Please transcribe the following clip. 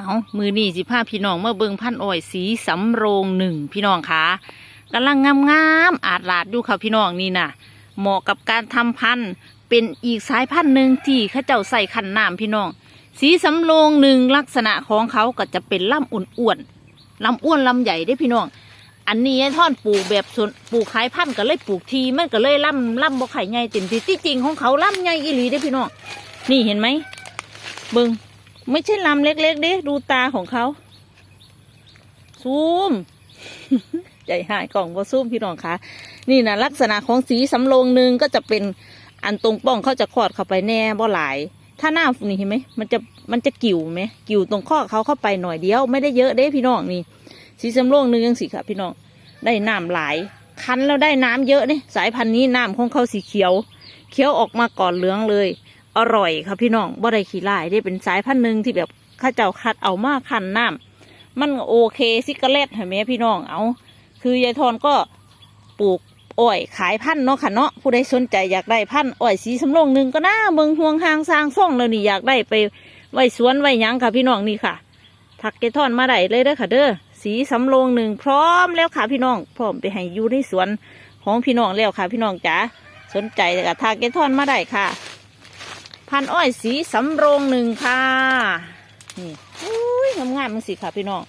เอามือนี่สิพาพี่น้องเมาเบิงพันอ้อยสีสำโรงหนึ่งพี่น้องคะกำลังงามๆอาดลาดอยู่ค่ะพี่น้องนี่น่ะ เหมาะกับการทำพันธุ์เป็นอีกสายพันธุ์หนึ่งที่ข้าเจ้าใส่ขันน้ำพี่น้อง สีสำโรงหนึ่งลักษณะของเขาก็จะเป็นลำอ้วนๆลำอ้วนลำใหญ่ได้พี่น้อง อันนี้ท่อนปลูกแบบส่วนปลูกขายพันธุ์ก็เลยปลูกทีมันก็เลยล่ำล่ำบ่ไข่ใหญ่เต็มที่ที่จริงของเขาล่ำใหญ่อีหลีได้พี่น้อง นี่เห็นไหมเบิง ไม่ใช่ลำเล็กๆด้ดูตาของเขาซูมใจหายกล่องบ่ซูมพี่น้องคะนี่นะลักษณะของสีสำโรงหนึ่งก็จะเป็นอันตรงป้องเขาจะคลอดเข้าไปแน่บ่หลาย ถ้าหน้านี่เห็นไหมมันจะมันจะกิ่วไหมกิ่วตรงข้อเขาเข้าไปหน่อยเดียว ไม่ได้เยอะเด้พี่น้องนี่ สีสำโรงหนึ่งยังสิค่ะพี่น้องได้น้ำหลาย คั้นแล้วได้น้ำเยอะเนี่ยสายพันธุ์นี้น้ำของเขาสีเขียว เขียวออกมาก่อนเหลืองเลย อร่อยค่ะพี่น้องบ่ได้ขี้ลายได้เป็นสายพันธุ์หนึ่งที่แบบข้าเจ้าคัดเอามาคั้นน้ำมันโอเคซิกาเลตเห็นไหมพี่น้องเอาคือยายทอนก็ปลูกอ้อยขายพันธุ์เนาะค่ะเนาะผู้ใดสนใจอยากได้พันธุ์อ้อยสีสำโรงหนึ่งก็น่าเมืองห่วงหางสร้างซ่องแล้วนี่อยากได้ไปไว้สวนไว้ยังค่ะพี่น้องนี่ค่ะถักเกทอนมาได้เลยเด้อค่ะเด้อสีสำโรงหนึ่งพร้อมแล้วค่ะพี่น้อง พร้อมไปให้อยู่ในสวนของพี่น้องแล้วค่ะพี่น้องจ๋าสนใจกับทากเกทอนมาได้ค่ะ พันอ้อยสีสำโรงหนึ่งค่ะ นี่อุ้ยงามๆมันสิค่ะพี่น้อง